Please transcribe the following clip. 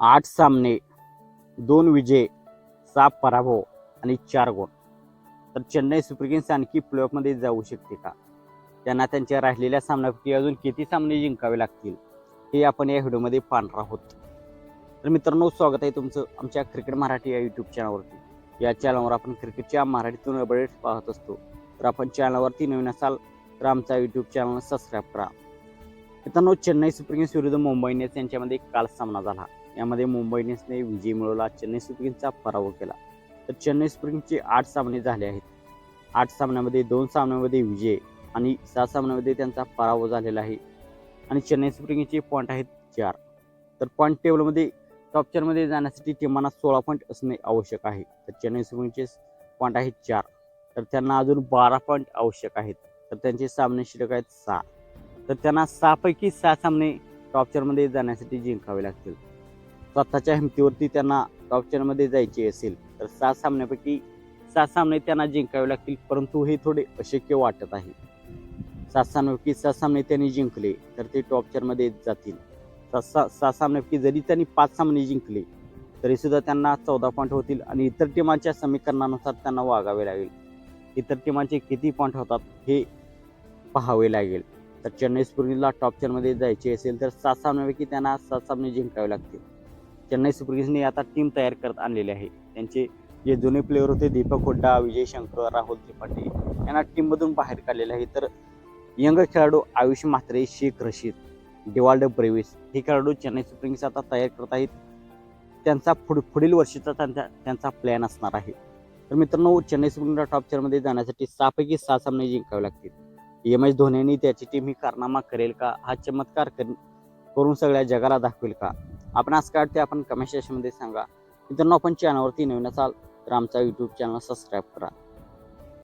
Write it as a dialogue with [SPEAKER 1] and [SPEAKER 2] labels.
[SPEAKER 1] आठ सामने दोन विजय सहा पराभव आणि चार गुण तर चेन्नई सुपर किंग्स आणखी प्लेऑफमध्ये जाऊ शकते का? त्यांना त्यांच्या राहिलेल्या सामन्यापैकी अजून किती सामने जिंकावे लागतील हे आपण या व्हिडिओमध्ये पाहणार आहोत. तर मित्रांनो स्वागत आहे तुमचं आमच्या क्रिकेट मराठी या यूट्यूब चॅनलवरती या चॅनलवर आपण क्रिकेटच्या मराठीतून अपडेट्स पाहत असतो. तर आपण चॅनलवरती नवीन असाल तर आमचा यूट्यूब चॅनल सबस्क्राईब करा. मित्रांनो चेन्नई सुपर किंग्स विरुद्ध मुंबई इंडियन्स यांच्यामध्ये काल सामना झाला. यामध्ये मुंबई इंडियन्सने विजय मिळवला चेन्नई सुपर किंग्सचा पराभव केला. तर चेन्नई सुपर किंग्सचे आठ सामने झाले आहेत. आठ सामन्यामध्ये दोन सामन्यामध्ये विजय आणि सहा सामन्यामध्ये त्यांचा पराभव झालेला आहे. आणि चेन्नई सुपर किंग्सचे पॉईंट आहेत चार. तर पॉईंट टेबलमध्ये टॉप चारमध्ये जाण्यासाठी टीमांना सोळा पॉईंट असणे आवश्यक आहे. तर चेन्नई सुपर किंग्सचे पॉईंट आहेत चार. तर त्यांना अजून बारा पॉईंट आवश्यक आहेत. तर त्यांचे सामने शिल्लक आहेत सहा. तर त्यांना सहापैकी सहा सामने टॉप चारमध्ये जाण्यासाठी जिंकावे लागतील. स्वतःच्या हिमतीवरती त्यांना टॉपचरमध्ये जायचे असेल तर सात सामन्यापैकी सात सामने त्यांना जिंकावे लागतील परंतु हे थोडे अशक्य वाटत आहे. सात सामन्यापैकी सहा सामने त्यांनी जिंकले तर ते टॉप चारमध्ये जातील. सात सहा सहा सामन्यापैकी जरी त्यांनी पाच सामने जिंकले तरीसुद्धा त्यांना चौदा पॉईंट होतील आणि इतर टीमांच्या समीकरणानुसार त्यांना वागावे लागेल. इतर टीमांचे किती पॉईंट होतात हे पाहावे लागेल. तर चेन्नई सुपर टॉप चारमध्ये जायचे असेल तर सात सामन्यापैकी त्यांना सात सामने जिंकावे लागतील. चेन्नई सुपर किंग्सने आता टीम तयार करत आणलेली आहे. त्यांचे जे जुने प्लेअर होते दीपक हुड्डा विजय शंकर राहुल त्रिपाठी यांना टीममधून बाहेर काढलेले आहे. तर यंग खेळाडू आयुष म्हात्रे शेख रशीद डिवाल्ड ब्रेविस हे खेळाडू चेन्नई सुपर किंग्स आता तयार करत आहेत. त्यांचा पुढ पुढील वर्षीचा त्यांचा त्यांचा प्लॅन असणार आहे. तर मित्रांनो चेन्नई सुपर किंग्सला टॉप चारमध्ये जाण्यासाठी सहापैकी सहा सामने जिंकावे लागतील. एम एस धोनीने त्याची टीम ही कारनामा करेल का? हा चमत्कार कर- करून सगळ्या जगाला दाखवेल का? आपण आज काय ते आपण कमेंट सेक्शनमध्ये सांगा. मित्रांनो आपण चॅनलवरती नवीन असाल तर आमचा यूट्यूब चॅनल सबस्क्राईब करा.